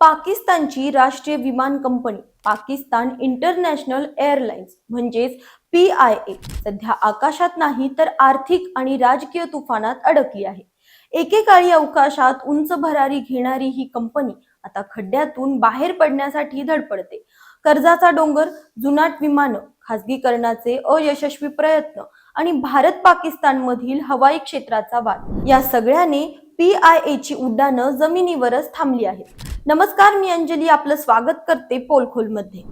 पाकिस्तानची राष्ट्रीय विमान कंपनी पाकिस्तान इंटरनॅशनल एअरलाइन्स म्हणजेच पी आय ए सध्या आकाशात नाही तर आर्थिक आणि राजकीय तुफानात अडकली आहे. एकेकाळी अवकाशात उंच भरारी घेणारी ही कंपनी आता खड्ड्यातून बाहेर पडण्यासाठी धडपडते. कर्जाचा डोंगर जुनाट विमानं खासगीकरणाचे अयशस्वी प्रयत्न आणि भारत पाकिस्तान मधील हवाई क्षेत्राचा वाद या सगळ्याने पी आय एची ची उड्डाणं जमिनीवरच थांबली आहेत. नमस्कार मी अंजली. आपलं स्वागत करते पोलखोलमध्ये.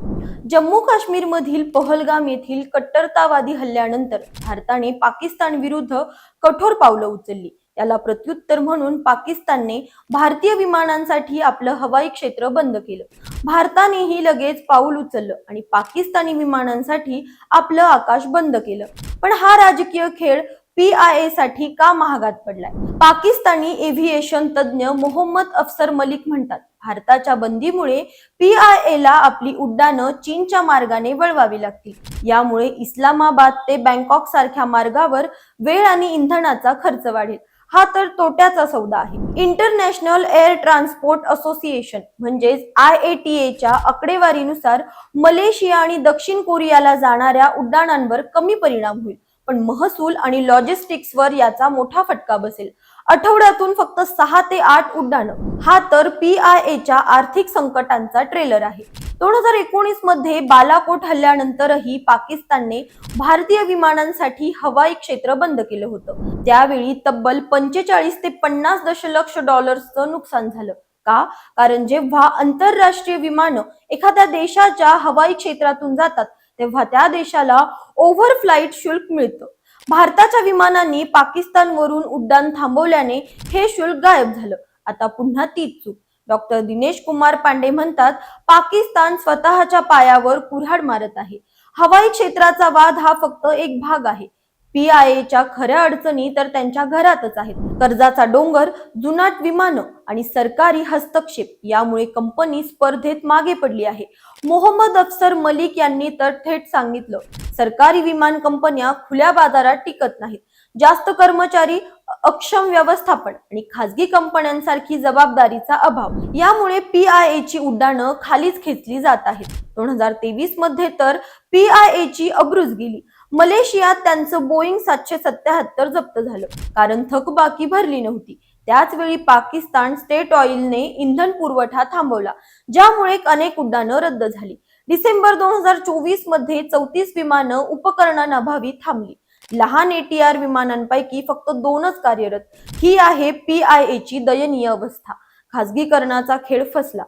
जम्मू काश्मीर मधील पहलगाम येथील कट्टरतावादी हल्ल्यानंतर भारताने पाकिस्तान विरुद्ध कठोर पावलं उचलली. याला प्रत्युत्तर म्हणून पाकिस्तानने भारतीय विमानांसाठी आपलं हवाई क्षेत्र बंद केलं. भारतानेही लगेच पाऊल उचललं आणि पाकिस्तानी विमानांसाठी आपलं आकाश बंद केलं. पण हा राजकीय खेळ पी आय ए साठी का महागात पडलाय? पाकिस्तानी एव्हिएशन तज्ज्ञ मोहम्मद अफसर मलिक म्हणतात भारताच्या बंदीमुळे पी आय ए ला आपली उड्डाणं चीनच्या मार्गाने वळवावी लागतील. यामुळे इस्लामाबाद ते बँकॉक सारख्या मार्गावर वेळ आणि इंधनाचा खर्च वाढेल. हा तर तोट्याचा सौदा आहे. इंटरनॅशनल एअर ट्रान्सपोर्ट असोसिएशन म्हणजेच आय ए टी एच्या आकडेवारीनुसार मलेशिया आणि दक्षिण कोरियाला जाणाऱ्या उड्डाणांवर कमी परिणाम होईल. पण महसूल आणि लॉजिस्टिक्सवर याचा मोठा फटका बसेल. आठवड्यातून फक्त सहा ते आठ उड्डाणं. हा तर पी आय एच्या आर्थिक संकटांचा ट्रेलर आहे. दोन हजार एकोणीसमध्ये बालाकोट हल्ल्यानंतरही पाकिस्तानने भारतीय विमानांसाठी हवाई क्षेत्र बंद केलं होतं. त्यावेळी तब्बल पंचेचाळीस ते पन्नास दशलक्ष डॉलर्सचं नुकसान झालं. का? कारण जेव्हा आंतरराष्ट्रीय विमानं एखाद्या देशाच्या हवाई क्षेत्रातून जातात तेव्हा त्या देशाला ओव्हर फ्लाईट शुल्क मिळतं. भारताच्या विमानांनी पाकिस्तानवरून उड्डाण थांबवल्याने हे शुल्क गायब झालं. आता पुन्हा तीच चूक. डॉक्टर दिनेश कुमार पांडे म्हणतात पाकिस्तान स्वतःच्या पायावर कुऱ्हाड मारत आहे. हवाई क्षेत्राचा वाद हा फक्त एक भाग आहे. पी आय एच्या खऱ्या अडचणी तर त्यांच्या घरातच आहेत. कर्जाचा डोंगर जुनाट विमानं आणि सरकारी हस्तक्षेप यामुळे कंपनी स्पर्धेत मागे पडली आहे. मोहम्मद अफसर मलिक यांनी तर थेट सांगितलं सरकारी विमान कंपन्या खुल्या बाजारात टिकत नाहीत. जास्त कर्मचारी अक्षम व्यवस्थापन आणि खासगी कंपन्यांसारखी जबाबदारीचा अभाव. यामुळे पी आय ए ची उड्डाणं खालीच खेचली जात आहेत. दोन हजार तेवीसमध्ये तर पी आय ची गेली. मलेशियात त्यांचं बोईंग सातशे सत्याहत्तर जप्त झालं. कारण थकबाकी भरली नव्हती. त्याच वेळी पाकिस्तान स्टेट ऑइलने इंधन पुरवठा थांबवला ज्यामुळे अनेक उड्डाणं रद्द झाली. डिसेंबर दोन हजार चोवीसमध्ये चौतीस विमानं उपकरणांअभावी थांबली. लहान एटीआर विमानांपैकी फक्त दोनच कार्यरत. ही आहे पी आय ए ची दयनीय अवस्था. खासगीकरणाचा खेळ फसला.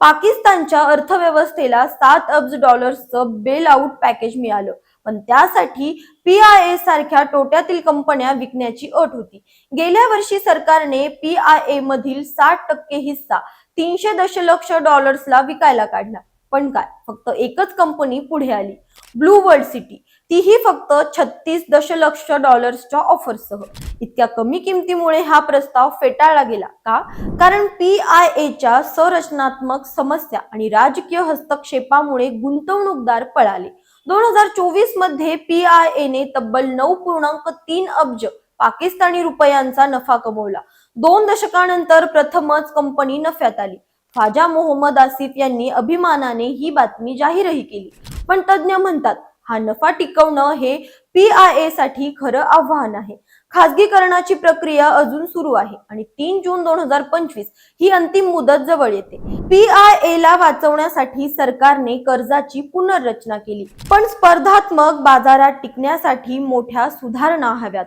पाकिस्तानच्या अर्थव्यवस्थेला सात अब्ज डॉलर्सचं बेल आउट पॅकेज मिळालं. पण त्यासाठी पी आय ए सारख्या टोट्यातील कंपन्या विकण्याची अट होती. गेल्या वर्षी सरकारने पी आय ए मधील साठ टक्के हिस्सा तीनशे दशलक्ष डॉलर्सला विकायला काढला. पण काय? फक्त एकच कंपनी पुढे आली. Blue world city. तीही फक्त छत्तीस दशलक्ष डॉलर्सच्या ऑफरसह इतक्या कमी किमतीमुळे हा प्रस्ताव फेटाळला गेला का? कारण पी आय एच्या संरचनात्मक समस्या आणि राजकीय हस्तक्षेपामुळे गुंतवणूकदार पळाले. दोन हजार चोवीसमध्ये पी आय एने तब्बल नऊ पूर्णांक तीन अब्ज पाकिस्तानी रुपयांचा नफा कमवला. दोन दशकानंतर प्रथमच कंपनी नफ्यात आली. ख्वाजा मोहम्मद आसिफ यांनी अभिमानाने ही बातमी जाहीरही केली. पण तज्ज्ञ म्हणतात हा नफा टिकवणं हे पी आय ए साठी खरं आव्हान आहे. खासगीकरणाची प्रक्रिया अजून सुरू आहे आणि तीन जून दोन हजार पंचवीस ही अंतिम मुदत जवळ येते. पी आय ए ला वाचवण्यासाठी सरकारने कर्जाची पुनर्रचना केली पण स्पर्धात्मक बाजारात टिकण्यासाठी मोठ्या सुधारणा हव्यात.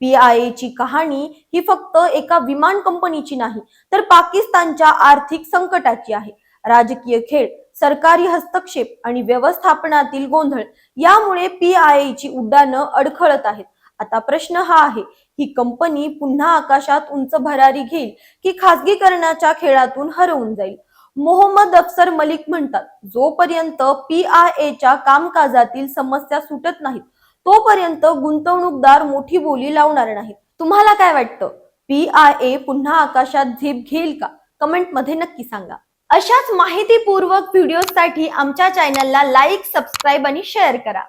पी आय ची कहाणी ही फक्त एका विमान कंपनीची नाही तर पाकिस्तानच्या आर्थिक संकटाची आहे. राजकीय खेळ सरकारी हस्तक्षेप आणि व्यवस्थापनातील गोंधळ यामुळे पी आय ची उड्डाणं अडखळत आहेत. आता प्रश्न हा आहे ही कंपनी पुन्हा आकाशात उंच भरारी घेईल की खासगीकरणाच्या खेळातून हरवून जाईल? मोहम्मद अफसर मलिक म्हणतात जोपर्यंत पी आय एच्या कामकाजातील समस्या सुटत नाहीत तोपर्यंत गुंतवणूकदार मोठी बोली लावणार नाहीत. तुम्हाला काय वाटतं? पी आय ए पुन्हा आकाशात झेप घेईल का? कमेंटमध्ये नक्की सांगा. अशाच माहितीपूर्वक व्हिडिओसाठी आमच्या चॅनलला लाईक सबस्क्राईब आणि शेअर करा.